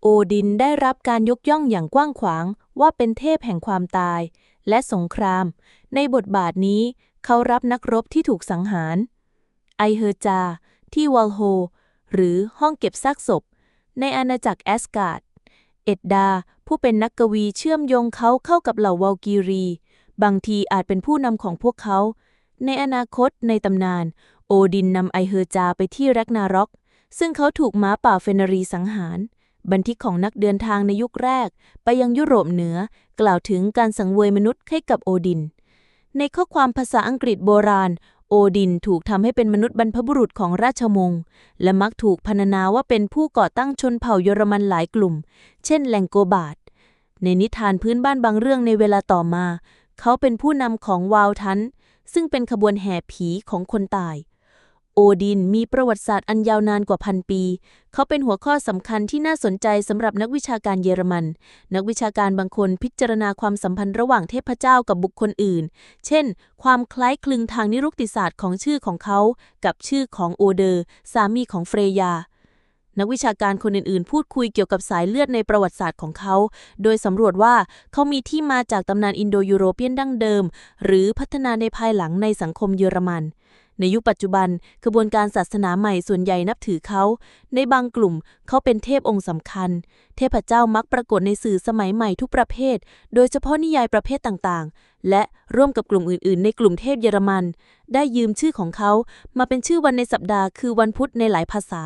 โอดินได้รับการยกย่องอย่างกว้างขวางว่าเป็นเทพแห่งความตาย และสงคราม ในบทบาทนี้เขารับนักรบที่ถูกสังหาร ไอเฮอร์จา ที่วอลโฮ หรือห้องเก็บซากศพ ในอาณาจักรแอสการ์ด เอ็ดดา ผู้เป็นนักกวีเชื่อมโยงเขาเข้ากับเหล่าวอลกีรี บางทีอาจเป็นผู้นำของพวกเขา ในอนาคตในตำนาน โอดินนำไอเฮอร์จาไปที่แรกนารอก ซึ่งเขาถูกม้าป่าเฟนารีสังหาร บันทึกของนักเดินทางในยุคแรก ไปยังยุโรปเหนือ กล่าวถึงการสังเวยมนุษย์ให้กับโอดิน ในข้อความภาษาอังกฤษโบราณ โอดินถูกทำให้เป็นมนุษย์บรรพบุรุษของราชวงศ์และมักถูกพรรณนาว่าเป็นผู้ก่อตั้งชนเผ่าเยอรมันหลายกลุ่ม เช่นแลงโกบาดในนิทานพื้นบ้านบางเรื่องในเวลาต่อมา เขาเป็นผู้นำของวาวทันซึ่งเป็นขบวนแห่ผีของคนตาย โอดินมีประวัติศาสตร์อันยาวนานกว่าพันปี เขาเป็นหัวข้อสำคัญที่น่าสนใจสำหรับนักวิชาการเยอรมัน นักวิชาการบางคนพิจารณาความสัมพันธ์ระหว่างเทพเจ้ากับบุคคลอื่น เช่น ความคล้ายคลึงทางนิรุกติศาสตร์ของชื่อของเขา กับชื่อของโอเดอร์ สามีของเฟรยา นักวิชาการคนอื่นๆ พูดคุยเกี่ยวกับสายเลือดในประวัติศาสตร์ของเขา โดยสำรวจว่าเขามีที่มาจากตำนานอินโดยูโรเปียนดั้งเดิม หรือพัฒนาในภายหลังในสังคมเยอรมันในยุคปัจจุบันกระบวนการศาสนาใหม่ส่วนใหญ่นับถือเขา ในบางกลุ่มเขาเป็นเทพองค์สำคัญ เทพเจ้ามักปรากฏในสื่อสมัยใหม่ทุกประเภท โดยเฉพาะนิยายประเภทต่างๆ และร่วมกับกลุ่มอื่นๆ ในกลุ่มเทพเยอรมัน ได้ยืมชื่อของเขามาเป็นชื่อวันในสัปดาห์คือวันพุธในหลายภาษา